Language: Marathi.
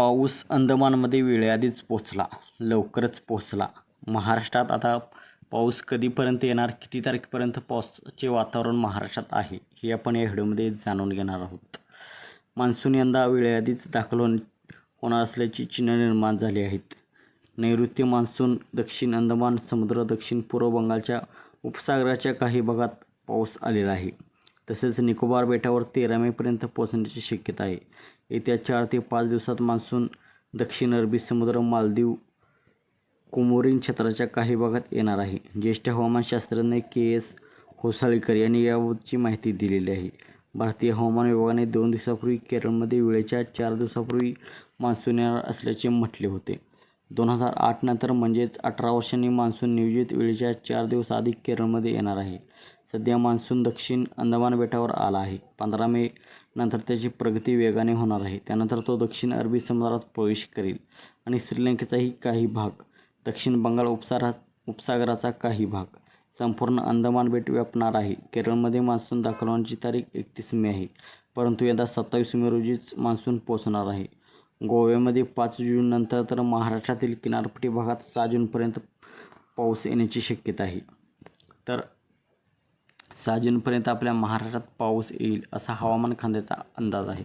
पाऊस अंदमानमध्ये वेळेआधीच पोचला लवकरच पोचला महाराष्ट्रात आता पाऊस कधीपर्यंत येणार किती तारखेपर्यंत पावसाचे वातावरण महाराष्ट्रात आहे हे आपण या व्हिडिओमध्ये जाणून घेणार आहोत. मान्सून यंदा वेळेआधीच दाखल होणार असल्याची चिन्ह निर्माण झाली आहेत. नैऋत्य मान्सून दक्षिण अंदमान समुद्र दक्षिण पूर्व बंगालच्या उपसागराच्या काही भागात पाऊस आलेला आहे. तसेच निकोबार बेटावर तेरा मेपर्यंत पोहोचण्याची शक्यता आहे. येत्या चार ते पाच दिवसात मान्सून दक्षिण अरबी समुद्र मालदीव कोमोरिन क्षेत्राच्या काही भागात येणार आहे. ज्येष्ठ हवामानशास्त्रज्ञ के एस होसाळीकर यांनी याबाबतची माहिती दिलेली आहे. भारतीय हवामान विभागाने दोन दिवसापूर्वी केरळमध्ये वेळेच्या चार दिवसापूर्वी मान्सून येणार असल्याचे म्हटले होते. दोन हजार आठ नंतर म्हणजेच अठरा वर्षांनी मान्सून नियोजित वेळेच्या चार दिवस आधी केरळमध्ये येणार आहे. सध्या मान्सून दक्षिण अंदमान बेटावर आला आहे. पंधरा मे नंतर त्याची प्रगती वेगाने होणार आहे. त्यानंतर तो दक्षिण अरबी समुद्रात प्रवेश करेल आणि श्रीलंकेचाही काही भाग दक्षिण बंगाल उपसारा उपसागराचा काही भाग संपूर्ण अंदमान बेट व्यापणार आहे. केरळमध्ये मान्सून दाखल होण्याची तारीख एकतीस मे आहे. परंतु यंदा सत्तावीस मे रोजीच मान्सून पोहोचणार आहे. गोव्यामध्ये पाच जूननंतर तर महाराष्ट्रातील किनारपट्टी भागात सहा जूनपर्यंत पाऊस येण्याची शक्यता आहे. तर सहा जूनपर्यंत आपल्या महाराष्ट्रात पाऊस येईल असा हवामान खात्याचा अंदाज आहे.